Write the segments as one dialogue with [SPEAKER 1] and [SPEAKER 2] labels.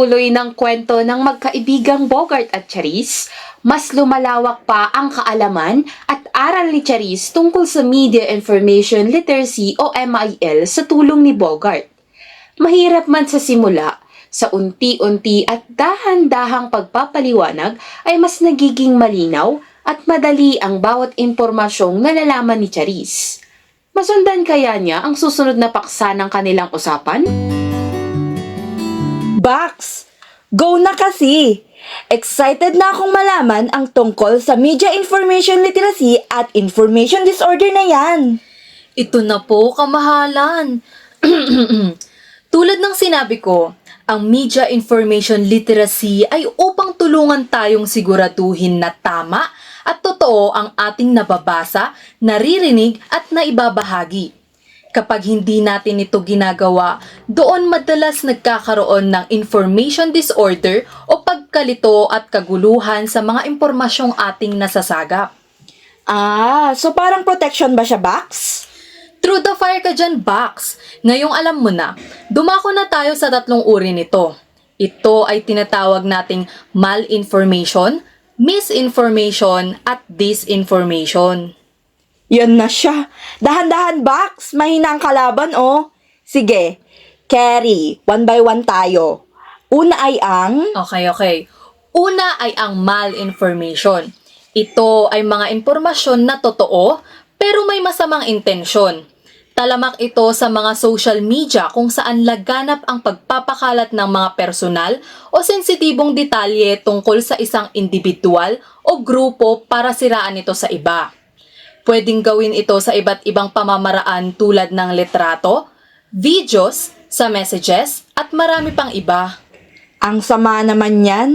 [SPEAKER 1] pagpapatuloy ng kwento ng magkaibigang Bogart at Charis, mas lumalawak pa ang kaalaman at aral ni Charis tungkol sa Media Information Literacy o MIL sa tulong ni Bogart. Mahirap man sa simula, sa unti-unti at dahan-dahang pagpapaliwanag ay mas nagiging malinaw at madali ang bawat impormasyong nalalaman ni Charis. Masundan kaya niya ang susunod na paksa ng kanilang usapan?
[SPEAKER 2] Bax, go na kasi! Excited na akong malaman ang tungkol sa Media Information Literacy at Information Disorder na yan.
[SPEAKER 3] Ito na po, kamahalan. Tulad ng sinabi ko, ang media information literacy ay upang tulungan tayong siguraduhin na tama at totoo ang ating nababasa, naririnig at naibabahagi. Kapag hindi natin ito ginagawa, doon madalas nagkakaroon ng information disorder o pagkalito at kaguluhan sa mga impormasyong ating nasasagap.
[SPEAKER 2] Ah, so parang protection ba siya, Bax?
[SPEAKER 3] Through the fire ka dyan, Box. Ngayong alam mo na, dumako na tayo sa tatlong uri nito. Ito ay tinatawag nating malinformation, misinformation, at disinformation.
[SPEAKER 2] Yan na siya. Dahan-dahan, Bax. Mahina ang kalaban, oh. Sige, carry. One by one tayo. Una ay ang...
[SPEAKER 3] Okay, okay. Una ay ang malinformation. Ito ay mga impormasyon na totoo pero may masamang intensyon. Talamak ito sa mga social media kung saan laganap ang pagpapakalat ng mga personal o sensitibong detalye tungkol sa isang individual o grupo para siraan ito sa iba. Pwedeng gawin ito sa iba't ibang pamamaraan tulad ng litrato, videos, sa messages, at marami pang iba.
[SPEAKER 2] Ang sama naman yan.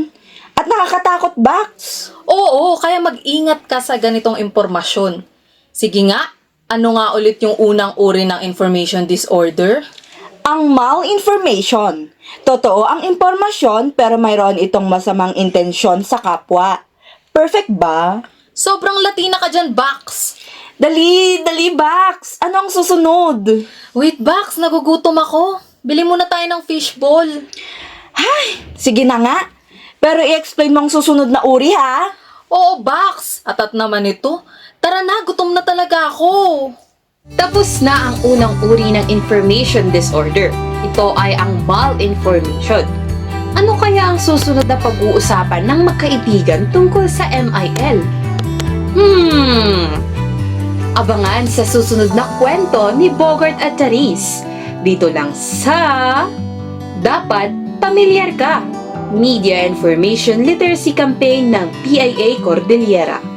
[SPEAKER 2] At nakakatakot, Bax.
[SPEAKER 3] Oo, kaya mag-ingat ka sa ganitong impormasyon. Sige nga, ano nga ulit yung unang uri ng information disorder?
[SPEAKER 2] Ang malinformation. Totoo ang impormasyon pero mayroon itong masamang intensyon sa kapwa. Perfect ba?
[SPEAKER 3] Sobrang Latina ka dyan, Bax!
[SPEAKER 2] Dali, dali, Bax! Ano ang susunod?
[SPEAKER 3] Wait, Bax, nagugutom ako. Bili muna tayo ng fishball.
[SPEAKER 2] Sige na nga. Pero i-explain mo ang susunod na uri, ha?
[SPEAKER 3] Oo, Bax! Atat naman ito. Tara na, gutom na talaga ako.
[SPEAKER 1] Tapos na ang unang uri ng information disorder. Ito ay ang malinformation. Ano kaya ang susunod na pag-uusapan ng magkaibigan tungkol sa MIL? Hmm... Abangan sa susunod na kwento ni Bogart at Charis. Dito lang sa... Dapat Pamilyar Ka! Media Information Literacy Campaign ng PIA Cordillera.